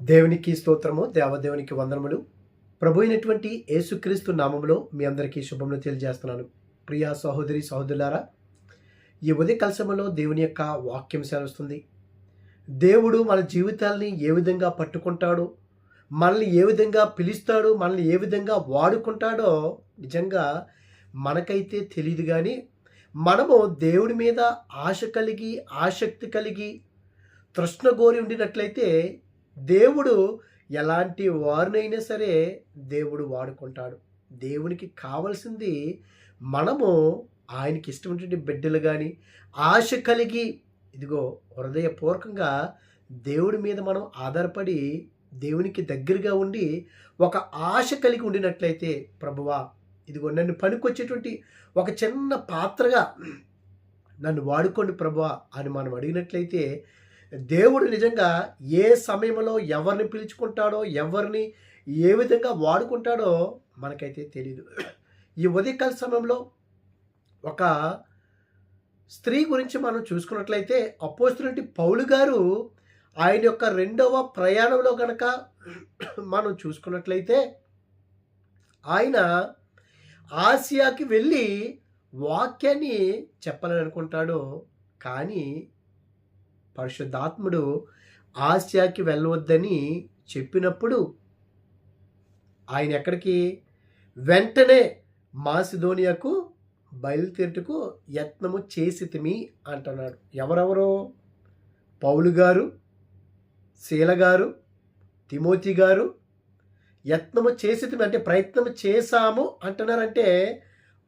దేవునికి స్తోత్రము దేవదేవునికి వందనములు. ప్రభు అయినటువంటి యేసుక్రీస్తు నామములో మీ అందరికీ శుభములు తెలియజేస్తున్నాను. ప్రియా సహోదరి సహోదరులారా ఈ ఉదయ కలసములో దేవుని యొక్క వాక్యం సెలవుస్తుంది. దేవుడు మన జీవితాల్ని ఏ విధంగా పట్టుకుంటాడో మనల్ని ఏ విధంగా పిలుస్తాడో మనల్ని ఏ విధంగా వాడుకుంటాడో నిజంగా మనకైతే తెలియదు కానీ మనము దేవుడి మీద ఆశ కలిగి ఆసక్తి కలిగి తృష్ణ గోరి ఉండినట్లయితే దేవుడు ఎలాంటి వారినైనా సరే దేవుడు వాడుకుంటాడు. దేవునికి కావలసింది మనము ఆయనకి ఇష్టమైనటువంటి బిడ్డలు కానీ ఆశ కలిగి ఇదిగో హృదయపూర్వకంగా దేవుడి మీద మనం ఆధారపడి దేవునికి దగ్గరగా ఉండి ఒక ఆశ కలిగి ఉండినట్లయితే ప్రభువా ఇదిగో నన్ను పనికొచ్చేటువంటి ఒక చిన్న పాత్రగా నన్ను వాడుకోండి ప్రభువా అని మనం అడిగినట్లయితే దేవుడు నిజంగా ఏ సమయంలో ఎవరిని పిలుచుకుంటాడో ఎవరిని ఏ విధంగా వాడుకుంటాడో మనకైతే తెలియదు ఈ ఉదయకాల సమయంలో ఒక స్త్రీ గురించి మనం చూసుకున్నట్లయితే అపోస్తున్నటి పౌలు గారు ఆయన యొక్క రెండవ ప్రయాణంలో కనుక మనం చూసుకున్నట్లయితే ఆయన ఆసియాకి వెళ్ళి వాక్యాన్ని చెప్పాలని అనుకుంటాడు. కానీ పరిశుద్ధాత్ముడు ఆసియాకి వెళ్ళవద్దని చెప్పినప్పుడు ఆయన ఎక్కడికి? వెంటనే మాసిధోనియాకు బయలుదేరుటకు యత్నము చేసితిమి అంటున్నాడు. ఎవరెవరో? పౌలు గారు శీల గారు తిమోతి గారు. యత్నము చేసితిమి అంటే ప్రయత్నం చేశాము అంటున్నారంటే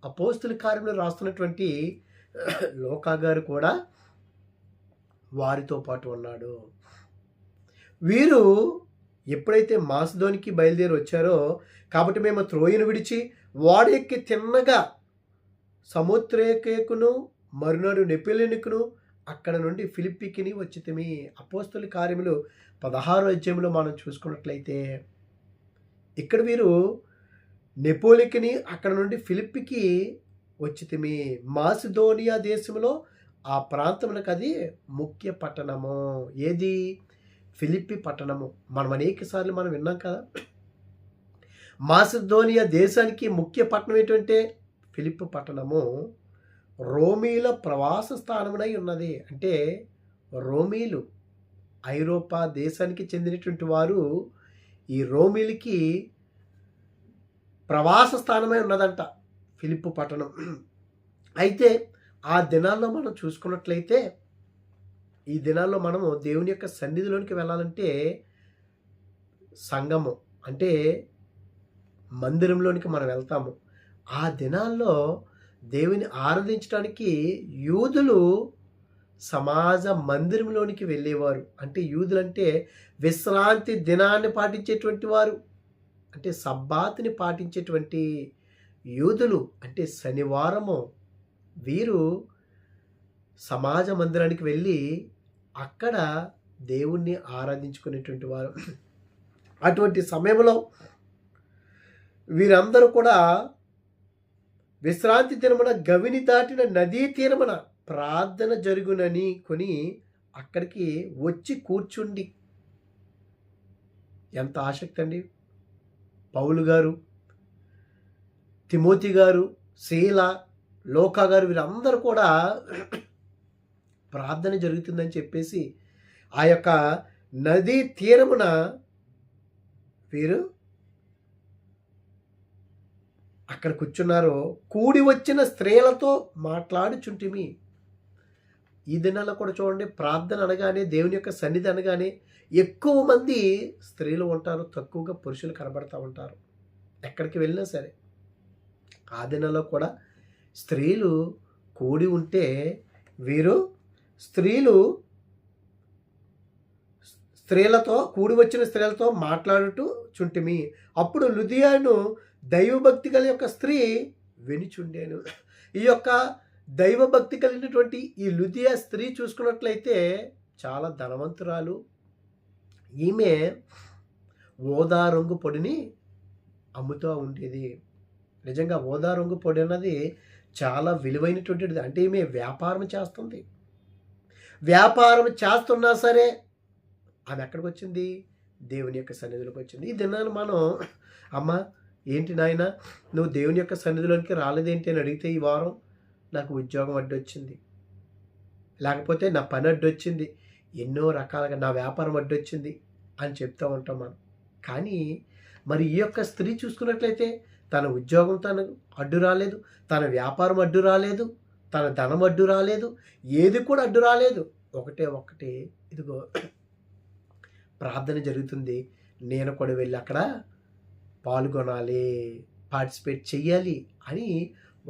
అపోస్తుల కార్యంలో రాస్తున్నటువంటి లోకా గారు కూడా వారితో పాటు ఉన్నాడు. వీరు ఎప్పుడైతే మాసుదోనికి బయలుదేరి వచ్చారో కాబట్టి మేము త్రోయను విడిచి వాడెక్కి తిన్నగా సముద్రేకేకును మరునాడు నెపిలినికును అక్కడ నుండి ఫిలిప్పికిని వచ్చితిమి. అపోస్తుల కార్యములు పదహారు అధ్యాయంలో మనం చూసుకున్నట్లయితే ఇక్కడ వీరు నెపోలికిని అక్కడ నుండి ఫిలిప్పికి వచ్చితిమి. మాసిదోనియా దేశంలో ఆ ప్రాంతములకు అది ముఖ్య పట్టణము. ఏది? ఫిలిప్పి పట్టణము. మనం అనేకసార్లు మనం విన్నాం కదా. మాసిధోనియా దేశానికి ముఖ్య పట్టణం ఏంటంటే ఫిలిప్ పట్టణము. రోమీల ప్రవాస స్థానమునై ఉన్నది. అంటే రోమీలు ఐరోపా దేశానికి చెందినటువంటి వారు ఈ రోమీలకి ప్రవాస స్థానమై ఉన్నదంట ఫిలిప్ పట్టణం. అయితే ఆ దినాల్లో మనం చూసుకున్నట్లయితే ఈ దినాల్లో మనము దేవుని యొక్క సన్నిధిలోనికి వెళ్ళాలంటే సంగము అంటే మందిరంలోనికి మనం వెళ్తాము. ఆ దినాల్లో దేవుని ఆరాధించడానికి యూదులు సమాజ మందిరంలోనికి వెళ్ళేవారు. అంటే యూదులు అంటే విశ్రాంతి దినాన్ని పాటించేటువంటి వారు. అంటే సబ్బాతిని పాటించేటువంటి యూదులు. అంటే శనివారము వీరు సమాజ మందిరానికి వెళ్ళి అక్కడ దేవుణ్ణి ఆరాధించుకునేటువంటి వారు. అటువంటి సమయంలో వీరందరూ కూడా విశ్రాంతి దినమున గవిని దాటిన నదీ తీరమన ప్రార్థన జరుగునని కొని అక్కడికి వచ్చి కూర్చుండి. ఎంత ఆసక్తి అండి. పౌలు గారు తిమోతి గారు శీల లోకా గారు వీరందరూ కూడా ప్రార్థన జరుగుతుందని చెప్పేసి ఆ యొక్క నదీ తీరమున వీరు అక్కడ కూర్చున్నారు కూడి వచ్చిన స్త్రీలతో మాట్లాడుచుంటిమి. ఈ దినాల్లో కూడా చూడండి ప్రార్థన అనగానే దేవుని యొక్క సన్నిధి అనగానే ఎక్కువ మంది స్త్రీలు ఉంటారు తక్కువగా పురుషులు కనబడతా ఉంటారు. ఎక్కడికి వెళ్ళినా సరే. ఆ దినాల్లో కూడా స్త్రీలు కూడి ఉంటే వీరు స్త్రీలు స్త్రీలతో కూడి వచ్చిన స్త్రీలతో మాట్లాడుతూ చుంటిమి. అప్పుడు లుధియాను దైవభక్తి గల యొక్క స్త్రీ వినిచుండేను. ఈ యొక్క దైవభక్తి కలిగినటువంటి ఈ లుధియా స్త్రీ చూసుకున్నట్లయితే చాలా ధనవంతురాలు. ఈమె ఓదా రంగు పొడిని అమ్ముతూ ఉండేది. నిజంగా ఓదా రంగు పొడి అన్నది చాలా విలువైనటువంటిది. అంటే ఈమె వ్యాపారం చేస్తుంది. వ్యాపారం చేస్తున్నా సరే ఆమె ఎక్కడికి వచ్చింది? దేవుని యొక్క సన్నిధిలోకి వచ్చింది. ఈ దినాన్ని మనం. అమ్మ ఏంటి నాయన? నువ్వు దేవుని యొక్క సన్నిధిలోనికి రాలేదేంటి అని అడిగితే ఈ వారం నాకు ఉద్యోగం అడ్డొచ్చింది. లేకపోతే నా పని అడ్డొచ్చింది. ఎన్నో రకాలుగా నా వ్యాపారం అడ్డొచ్చింది అని చెప్తూ ఉంటాం మనం. కానీ మరి ఈ యొక్క స్త్రీ చూసుకున్నట్లయితే తన ఉద్యోగం తనకు అడ్డు రాలేదు తన వ్యాపారం అడ్డు రాలేదు తన ధనం అడ్డు రాలేదు ఏది కూడా అడ్డు రాలేదు. ఒకటే ఒకటి ఇదిగో ప్రార్థన జరుగుతుంది. నేను కూడా వెళ్ళి అక్కడ పాల్గొనాలి పార్టిసిపేట్ చెయ్యాలి అని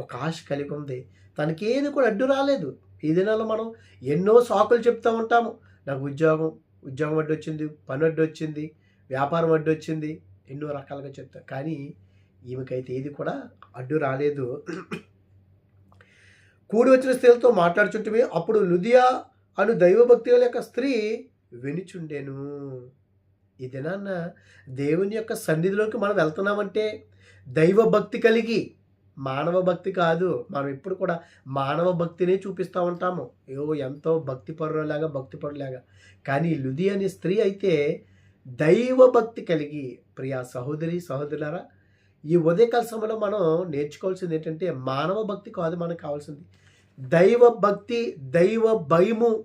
ఒక ఆశ కలిగి ఉంది. తనకేది కూడా అడ్డు రాలేదు. ఈ దినాల్లో మనం ఎన్నో సాకులు చెప్తూ ఉంటాము. నాకు ఉద్యోగం ఉద్యోగం అడ్డు వచ్చింది పని అడ్డు వచ్చింది వ్యాపారం అడ్డు వచ్చింది ఎన్నో రకాలుగా చెప్తాం. కానీ ఈమెకైతే ఏది కూడా అడ్డు రాలేదు. కూడి వచ్చిన స్త్రీలతో మాట్లాడుచుంటే అప్పుడు లుదియా అను దైవభక్తి యొక్క స్త్రీ వినిచుండెను. ఈ దినాన్న దేవుని యొక్క సన్నిధిలోకి మనం వెళ్తున్నామంటే దైవభక్తి కలిగి మానవ భక్తి కాదు. మనం ఎప్పుడు కూడా మానవ భక్తినే చూపిస్తూ ఉంటాము. ఏవో ఎంతో భక్తి పరులాగా భక్తి పరులాగా కానీ లుది అనే స్త్రీ అయితే దైవ భక్తి కలిగి ప్రియా సహోదరి సహోదరులారా ఈ ఉదయకాల సమయంలో మనం నేర్చుకోవాల్సింది ఏంటంటే మానవ భక్తి కాదు మనకు కావాల్సింది. దైవ భక్తి దైవ భయము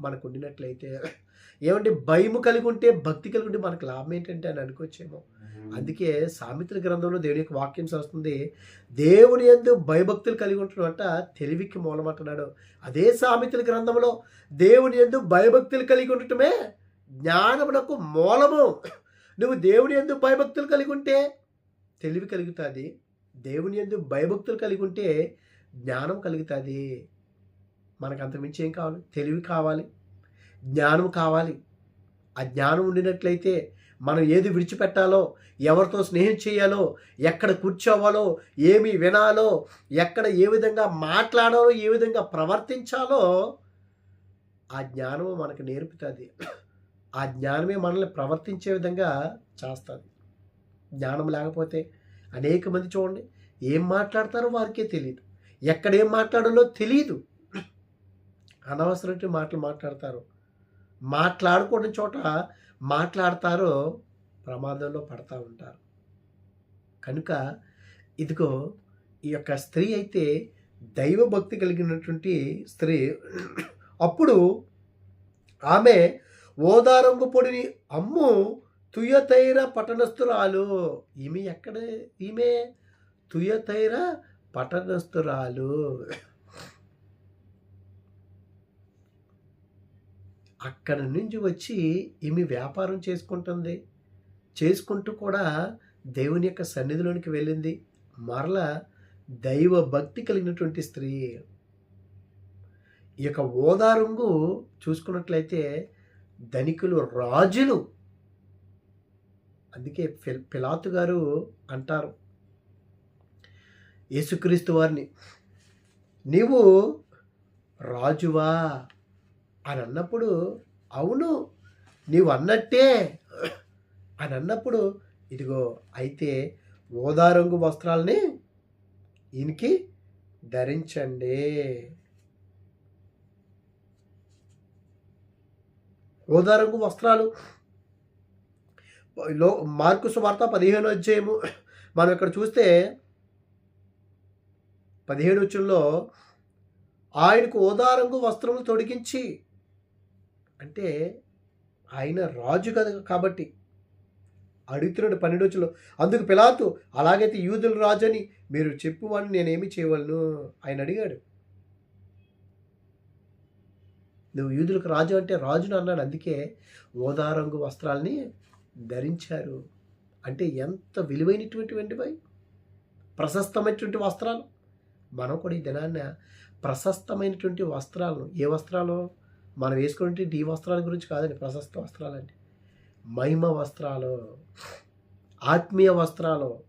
మనకు ఉండినట్లయితే ఏమంటే భయము కలిగి ఉంటే భక్తి కలిగి ఉంటే మనకు లాభం ఏంటంటే అని అనుకోవచ్చేమో. అందుకే సామిత్ర గ్రంథంలో దేవుని యొక్క వాక్యం వస్తుంది దేవుని ఎందు భయభక్తులు కలిగి ఉంటున్నట తెలివికి మూలమంటున్నాడు. అదే సామిత్ర గ్రంథంలో దేవుని ఎందు భయభక్తులు కలిగి ఉండటమే జ్ఞానమునకు మూలము. నువ్వు దేవుని ఎందు భయభక్తులు కలిగి ఉంటే తెలివి కలుగుతుంది. దేవుని ఎందు భయభక్తులు కలిగి ఉంటే జ్ఞానం కలుగుతుంది. మనకు అంతమించి ఏం కావాలి? తెలివి కావాలి. జ్ఞానం కావాలి. ఆ జ్ఞానం ఉండినట్లయితే మనం ఏది విడిచిపెట్టాలో ఎవరితో స్నేహం చేయాలో ఎక్కడ కూర్చోవాలో ఏమి వినాలో ఎక్కడ ఏ విధంగా మాట్లాడాలో ఏ విధంగా ప్రవర్తించాలో ఆ జ్ఞానము మనకు నేర్పుతుంది. ఆ జ్ఞానమే మనల్ని ప్రవర్తించే విధంగా చేస్తుంది. జ్ఞానం లేకపోతే అనేక మంది చూడండి ఏం మాట్లాడతారో వారికే తెలియదు ఎక్కడ ఏం మాట్లాడాలో తెలియదు అనవసరమైన మాటలు మాట్లాడతారు. మాట్లాడుకున్న చోట మాట్లాడతారో ప్రమాదంలో పడతా ఉంటారు. కనుక ఇదిగో ఈ యొక్క స్త్రీ అయితే దైవభక్తి కలిగినటువంటి స్త్రీ. అప్పుడు ఆమె ఓదారంగు పొడిని అమ్ము తుయతైర పట్టణస్థురాలు. ఈమె ఎక్కడ? ఈమె తుయతైర పట్టణస్థురాలు. అక్కడ నుంచి వచ్చి ఈమె వ్యాపారం చేసుకుంటుంది. చేసుకుంటూ కూడా దేవుని యొక్క సన్నిధిలోనికి వెళ్ళింది. మరలా దైవ భక్తి కలిగినటువంటి స్త్రీ. ఈ యొక్క ఓదారంగు చూసుకున్నట్లయితే ధనికులు రాజులు. అందుకే పిలాతు గారు అంటారు. యేసుక్రీస్తు వారిని నీవు రాజువా అని అన్నప్పుడు అవును నీవు అన్నట్టే అని అన్నప్పుడు ఇదిగో అయితే ఓదారంగు వస్త్రాలని ఈయనకి ధరించండి. ఓదారంగు వస్త్రాలు లో మార్కు సువార్త పదిహేను అధ్యాయము మనం ఇక్కడ చూస్తే పదిహేడు వచ్చంలో ఆయనకు ఓదారంగు వస్త్రములు తొడిగించి అంటే ఆయన రాజు కదా కాబట్టి అడుగుతున్నాడు పన్నెండు వచ్చులో అందుకు పిలాతు అలాగైతే యూదుల రాజు అని మీరు చెప్పువాడిని నేనేమి చేయవలను? ఆయన అడిగాడు. నువ్వు యూదులకు రాజు అంటే రాజును అన్నాడు అందుకే ఓదారంగు వస్త్రాల్ని ధరించారు. అంటే ఎంత విలువైనటువంటివంటివి ప్రశస్తమైనటువంటి వస్త్రాలు. మనం కూడా ఈ దినాన్న ప్రశస్తమైనటువంటి వస్త్రాలను ఏ వస్త్రాలు? మనం వేసుకునే ఈ వస్త్రాల గురించి కాదండి ప్రశస్త వస్త్రాలు మహిమ వస్త్రాలు ఆత్మీయ వస్త్రాలు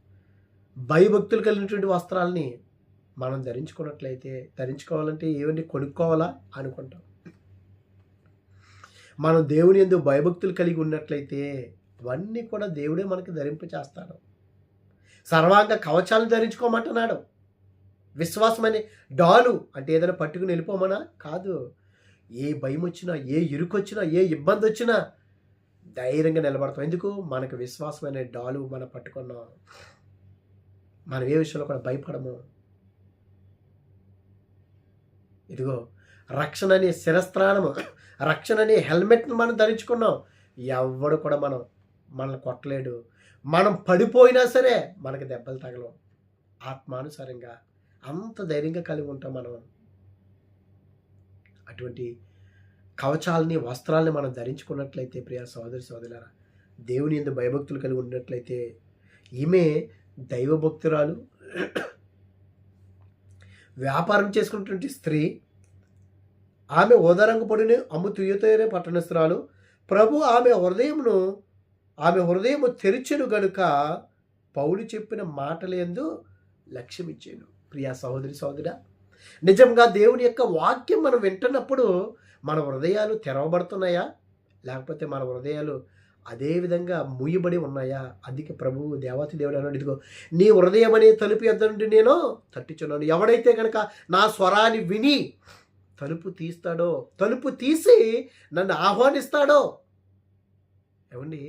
భయభక్తులు కలిగినటువంటి వస్త్రాలని మనం ధరించుకున్నట్లయితే ధరించుకోవాలంటే ఏమండి? కొనుక్కోవాలా? అనుకుంటాం. మనం దేవుని ఎందుకు భయభక్తులు కలిగి ఉన్నట్లయితే ఇవన్నీ కూడా దేవుడే మనకి ధరింప చేస్తాడు సర్వాంగ కవచాలను ధరించుకోమంటున్నాడు. విశ్వాసమని డాలు అంటే ఏదైనా పట్టుకుని వెళ్ళిపోమనా? కాదు. ఏ భయం వచ్చినా ఏ ఇరుకు వచ్చినా ఏ ఇబ్బంది వచ్చినా ధైర్యంగా నిలబడతాం. ఎందుకు? మనకు విశ్వాసమైన డాలు మనం పట్టుకున్నాం. మనం ఏ విషయంలో కూడా భయపడము. ఇదిగో రక్షణ అనే శిరస్త్రాణము. రక్షణ అనే హెల్మెట్ను మనం ధరించుకున్నాం. ఎవడు కూడా మనం మనల్ని కొట్టలేడు. మనం పడిపోయినా సరే మనకి దెబ్బలు తగలవు. ఆత్మానుసారంగా అంత ధైర్యంగా కలిగి ఉంటాం మనం. అటువంటి కవచాలని వస్త్రాలని మనం ధరించుకున్నట్లయితే ప్రియ సోదరి సోదరులారా దేవుని ఎందు భయభక్తులు కలిగి ఉన్నట్లయితే ఈమె దైవభక్తురాలు. వ్యాపారం చేసుకున్నటువంటి స్త్రీ. ఆమె ఓదరంగపొడిని అమ్ము తుయ్యతేరే పట్టణస్తురాలు ప్రభు ఆమె హృదయంను ఆమె హృదయము తెరిచెను గనుక పౌలు చెప్పిన మాటలందు లక్ష్యమిచ్చాను. ప్రియా సహోదరి సహోదరా నిజంగా దేవుని యొక్క వాక్యం మనం వింటున్నప్పుడు మన హృదయాలు తెరవబడుతున్నాయా? లేకపోతే మన హృదయాలు అదే విధంగా మూయబడి ఉన్నాయా? అందుకే ప్రభువు దేవాతి దేవుడు అన్నాడు ఇదిగో నీ హృదయం అనే తలుపు ఎద్ద నుండి నేను తట్టించున్నాను ఎవడైతే కనుక నా స్వరాన్ని విని తలుపు తీస్తాడో తలుపు తీసి నన్ను ఆహ్వానిస్తాడో ఏమండి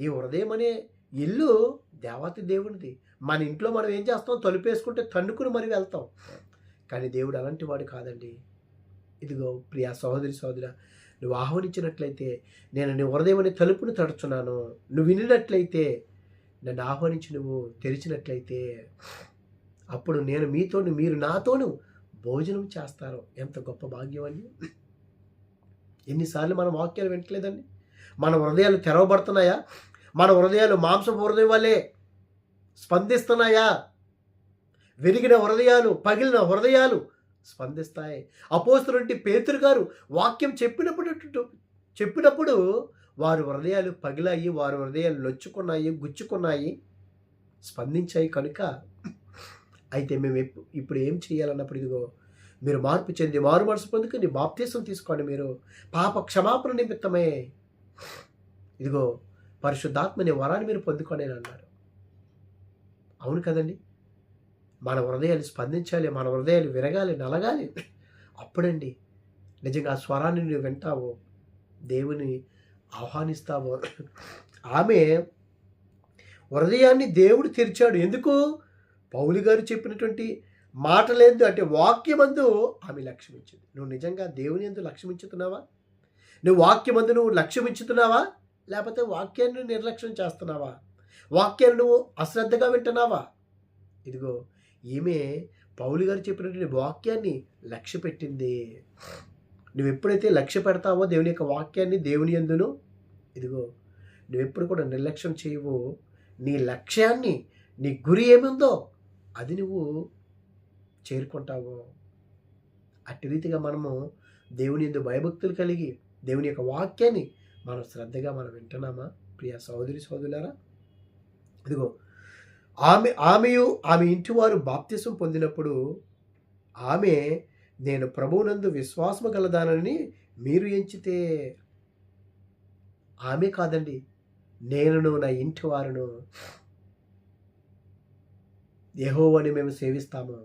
ఈ హృదయం అనే ఇల్లు దేవతి దేవునిది. మన ఇంట్లో మనం ఏం చేస్తాం? తలుపు వేసుకుంటే తన్నుకుని మరి వెళ్తాం. కానీ దేవుడు అలాంటి వాడు కాదండి. ఇదిగో ప్రియా సహోదరి సహోదర నువ్వు ఆహ్వానించినట్లయితే నేను నీ హృదయం అనే తలుపును తడుచున్నాను. నువ్వు వినినట్లయితే నన్ను ఆహ్వానించి నువ్వు తెరిచినట్లయితే అప్పుడు నేను మీతోను మీరు నాతోను భోజనం చేస్తారు. ఎంత గొప్ప భాగ్యం అండి. ఎన్నిసార్లు మనం వాక్యాలు వింటలేదండి మన హృదయాలు తెరవబడుతున్నాయా? మన హృదయాలు మాంసపు హృదయం వల్లే స్పందిస్తున్నాయా? విరిగిన హృదయాలు పగిలిన హృదయాలు స్పందిస్తాయి. అపోస్తులంటి పేతురు గారు వాక్యం చెప్పినప్పుడు చెప్పినప్పుడు వారి హృదయాలు పగిలాయి వారి హృదయాలు లొచ్చుకున్నాయి గుచ్చుకున్నాయి స్పందించాయి కనుక అయితే మేము ఇప్పుడు ఏం చేయాలన్నప్పుడు ఇదిగో మీరు మార్పు చెంది మారు మనసు పొందుకుని బాప్తీసం తీసుకోండి మీరు. పాప క్షమాపణ నిమిత్తమే ఇదిగో పరిశుద్ధాత్మని వరాన్ని మీరు పొందుకోండి అని అన్నారు. అవును కదండి. మన హృదయాలు స్పందించాలి మన హృదయాలు విరగాలి నలగాలి. అప్పుడండి నిజంగా ఆ స్వరాన్ని నువ్వు వింటావో దేవుని ఆహ్వానిస్తావో ఆమె హృదయాన్ని దేవుడు తెరిచాడు. ఎందుకు? పౌలు గారు చెప్పినటువంటి మాటలేదు అంటే వాక్యమందు ఆమె లక్ష్యమించింది నువ్వు నిజంగా దేవుని ఎందు లక్ష్యం నువ్వు వాక్యమందు నువ్వు లక్ష్యం ఇచ్చుతున్నావా? లేకపోతే వాక్యాన్ని నిర్లక్ష్యం చేస్తున్నావా? వాక్యాన్ని నువ్వు అశ్రద్ధగా వింటున్నావా? ఇదిగో ఈమె పౌలు గారు చెప్పినటువంటి వాక్యాన్ని లక్ష్య పెట్టింది. నువ్వు ఎప్పుడైతే లక్ష్య పెడతావో దేవుని యొక్క వాక్యాన్ని దేవుని ఎందును? ఇదిగో నువ్వు ఎప్పుడు కూడా నిర్లక్ష్యం చేయవు. నీ లక్ష్యాన్ని నీ గురి ఏముందో అది నువ్వు చేరుకుంటావు. అట్టి రీతిగా మనము దేవుని ఎందు భయభక్తులు కలిగి దేవుని యొక్క వాక్యాన్ని మనం శ్రద్ధగా మనం వింటున్నామా? ప్రియ సహోదరి సోదరులారా ఇదిగో ఆమె ఆమెయు ఆమె ఇంటి వారు బాప్తిసం పొందినప్పుడు ఆమె నేను ప్రభువునందు విశ్వాసము గలదానని మీరు ఎంచితే ఆమె కాదండి నేనును నా ఇంటి వారును యెహోవాని మేము సేవిస్తాము.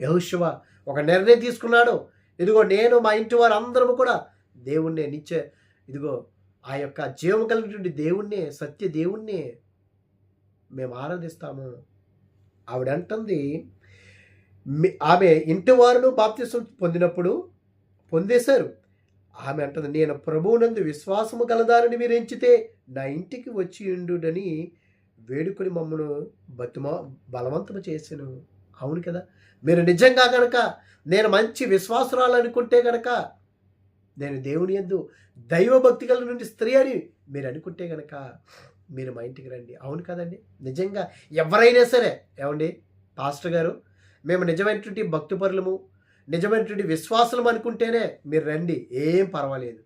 యహోశివ ఒక నిర్ణయం తీసుకున్నాడు. ఇదిగో నేను మా ఇంటి వారు అందరము కూడా దేవుణ్ణే నిత్య ఇదిగో ఆ యొక్క జీవం కలిగినటువంటి దేవుణ్ణే సత్య దేవుణ్ణే మేము ఆరాధిస్తాము. ఆవిడ అంటుంది ఆమె ఇంటి వారును బాప్తిసం పొందినప్పుడు పొందేశారు. ఆమె అంటుంది నేను ప్రభువునందు విశ్వాసము కలదారని మీరు ఎంచితే నా ఇంటికి వచ్చి ఉండుడని వేడుకొని మమ్మను బతుమా బలవంతము చేసాను. అవును కదా? మీరు నిజంగా కనుక నేను మంచి విశ్వాసురాలు అనుకుంటే కనుక నేను దేవుని ఎందు దైవభక్తి గల నుండి స్త్రీ అని మీరు అనుకుంటే కనుక మీరు మా ఇంటికి రండి. అవును కదండి? నిజంగా ఎవరైనా సరే ఏమండి? పాస్టర్ గారు మేము నిజమైనటువంటి భక్తిపరులము నిజమైనటువంటి విశ్వాసులం అనుకుంటేనే మీరు రండి. ఏం పర్వాలేదు.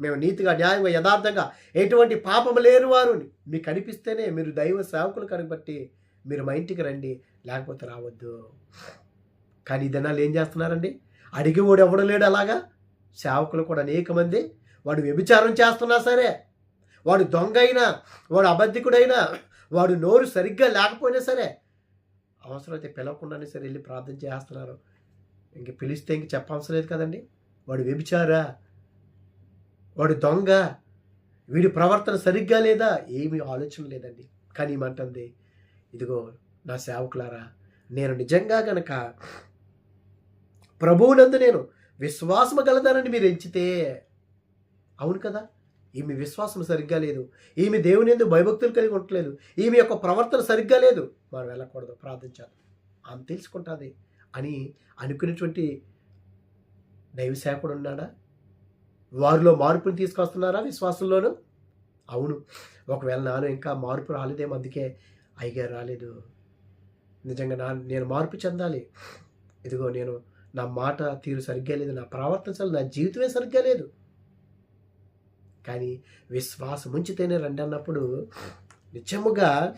మేము నీతిగా న్యాయంగా యథార్థంగా ఎటువంటి పాపం లేరు వారు మీకు అనిపిస్తేనే మీరు దైవ సేవకులు కనబట్టి మీరు మా ఇంటికి రండి లేకపోతే రావద్దు. కానీ ఈ దినాలు ఏం చేస్తున్నారండి? అడిగి వాడు ఎవడు లేడు అలాగా? సేవకులు కూడా అనేక మంది. వాడు వ్యభిచారం చేస్తున్నా సరే వాడు దొంగ అయినా వాడు అబద్ధికుడైనా వాడు నోరు సరిగ్గా లేకపోయినా సరే అవసరమైతే పిలవకుండానే సరే వెళ్ళి ప్రార్థన చేస్తున్నారు. ఇంక పిలిస్తే ఇంక చెప్పవసరం లేదు కదండి? వాడు వ్యభిచారా? వాడు దొంగ? వీడి ప్రవర్తన సరిగ్గా లేదా? ఏమీ ఆలోచన లేదండి. కానీ ఏమంటుంది ఇదిగో నా సేవకులారా నేను నిజంగా గనక ప్రభువునందు నేను విశ్వాసము గలదానని మీరు ఎంచితే అవును కదా? ఈమె విశ్వాసం సరిగ్గా లేదు. ఈమె దేవుని ఎందుకు భయభక్తులు కలిగి ఉండట్లేదు. ఈమె యొక్క ప్రవర్తన సరిగ్గా లేదు. మనం వెళ్ళకూడదు ప్రార్థించాలి. ఆమె తెలుసుకుంటుంది అని అనుకునేటువంటి దైవ సేవకుడు ఉన్నాడా? వారిలో మార్పుని తీసుకొస్తున్నారా విశ్వాసంలోను? అవును. ఒకవేళ నాలో ఇంకా మార్పు రాలేదేమో అందుకే అయ్యగారు రాలేదు. నిజంగా నా నేను మార్పు చెందాలి. ఇదిగో నేను నా మాట తీరు సరిగ్గా లేదు. నా ప్రవర్తన సరి నా జీవితమే సరిగ్గా లేదు. కానీ విశ్వాసం ఉంచితేనే రండి అన్నప్పుడు నిజముగా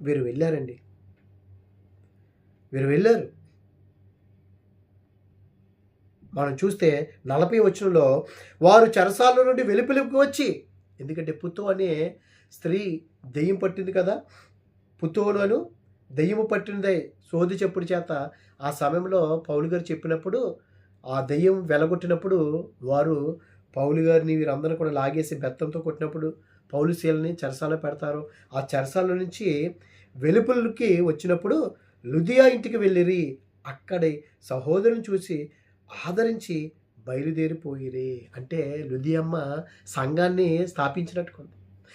వీరు వెళ్ళారండి. వీరు వెళ్ళారు. మనం చూస్తే నలభై వచనంలో వారు చెరసాల నుండి వెలుపలికి వచ్చి ఎందుకంటే పుత్తు అనే స్త్రీ దెయ్యం పట్టింది కదా పుత్తువులోను దెయ్యము పట్టినదే సోది చెప్పుడు చేత ఆ సమయంలో పౌలు గారు చెప్పినప్పుడు ఆ దెయ్యం వెలగొట్టినప్పుడు వారు పౌలు గారిని వీరందరూ కూడా లాగేసి బెత్తంతో కొట్టినప్పుడు పౌలు శీలని చెరసాల పెడతారు. ఆ చెరసాల నుంచి వెలుపులకి వచ్చినప్పుడు లుదియా ఇంటికి వెళ్ళిరి. అక్కడి సహోదరుని చూసి ఆదరించి బయలుదేరిపోయిరి. అంటే లుదియమ్మ సంఘాన్ని స్థాపించినట్టుకుంది.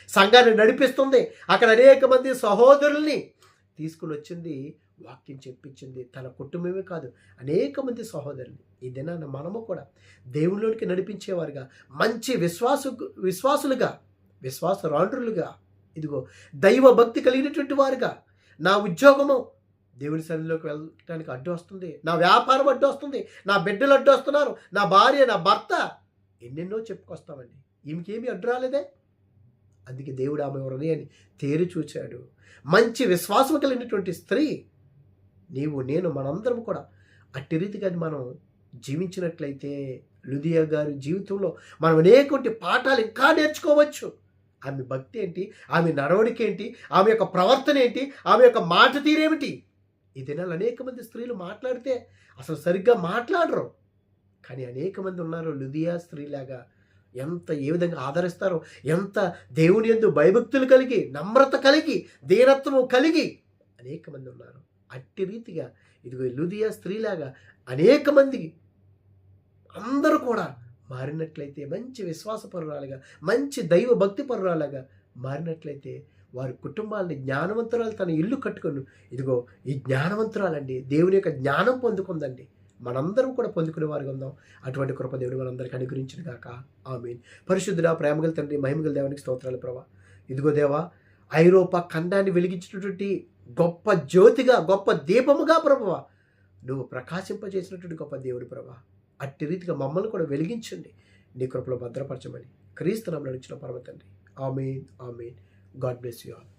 సంఘాన్ని నడిపిస్తుంది. అక్కడ అనేక మంది సహోదరుల్ని తీసుకుని వచ్చింది వాక్యం చెప్పించింది. తన కుటుంబమే కాదు అనేక మంది సహోదరులు ఈ దినాన మనము కూడా దేవుళ్ళలోనికి నడిపించేవారుగా మంచి విశ్వాసు విశ్వాసులుగా విశ్వాసరాండ్రులుగా ఇదిగో దైవ భక్తి కలిగినటువంటి వారుగా నా ఉద్యోగము దేవుని సన్నిధిలోకి వెళ్ళటానికి అడ్డు వస్తుంది. నా వ్యాపారం అడ్డు వస్తుంది. నా బిడ్డలు అడ్డు వస్తున్నారు. నా భార్య నా భర్త ఎన్నెన్నో చెప్పుకొస్తామండి. ఈమెకేమీ అడ్డు రాలేదే? అందుకే దేవుడు ఆమె హృదయాన్ని తేరి చూచాడు. మంచి విశ్వాసం కలిగినటువంటి స్త్రీ నీవు నేను మనందరం కూడా అట్టి రీతిగా మనం జీవించినట్లయితే లుదియా గారి జీవితంలో మనం అనేటువంటి పాఠాలు ఇంకా నేర్చుకోవచ్చు. ఆమె భక్తి ఏంటి? ఆమె నడవడిక ఏంటి? ఆమె యొక్క ప్రవర్తన ఏంటి? ఆమె యొక్క మాట తీరేమిటి ఈ దినాలు అనేక మంది స్త్రీలు మాట్లాడితే అసలు సరిగ్గా మాట్లాడరు. కానీ అనేక మంది ఉన్నారు లుదియా స్త్రీలాగా ఎంత ఏ విధంగా ఆదరిస్తారో ఎంత దేవుని ఎందు భయభక్తులు కలిగి నమ్రత కలిగి దీనత్వము కలిగి అనేక మంది ఉన్నారు. అట్టి రీతిగా ఇదిగో లుదియా స్త్రీలాగా అనేక మంది అందరూ కూడా మారినట్లయితే మంచి విశ్వాసపరురాలుగా మంచి దైవ భక్తి పరురాలుగా మారినట్లయితే వారి కుటుంబాలని జ్ఞానవంతురాలు తన ఇల్లు కట్టుకొని ఇదిగో ఈ జ్ఞానవంతురాలండి దేవుని యొక్క జ్ఞానం పొందుకుందండి. మనందరం కూడా పొందుకునే వారికి ఉందాం. అటువంటి కృప దేవుడు మనందరికీ అనుగ్రహించిన గాక. ఆమెన్. పరిశుద్ధుడా ప్రేమగల తండ్రి మహిమగల దేవునికి స్తోత్రాలు ప్రభా. ఇదిగో దేవా ఐరోపా ఖండాన్ని వెలిగించినటువంటి గొప్ప జ్యోతిగా గొప్ప దీపముగా ప్రభువ నువ్వు ప్రకాశింపజేసినటువంటి గొప్ప దేవుడు ప్రభా. అట్టి రీతిగా మమ్మల్ని కూడా వెలిగించండి. నీ కృపలో భద్రపరచమని క్రీస్తు నడిచిన పర్వతండి amen amen. God bless you all.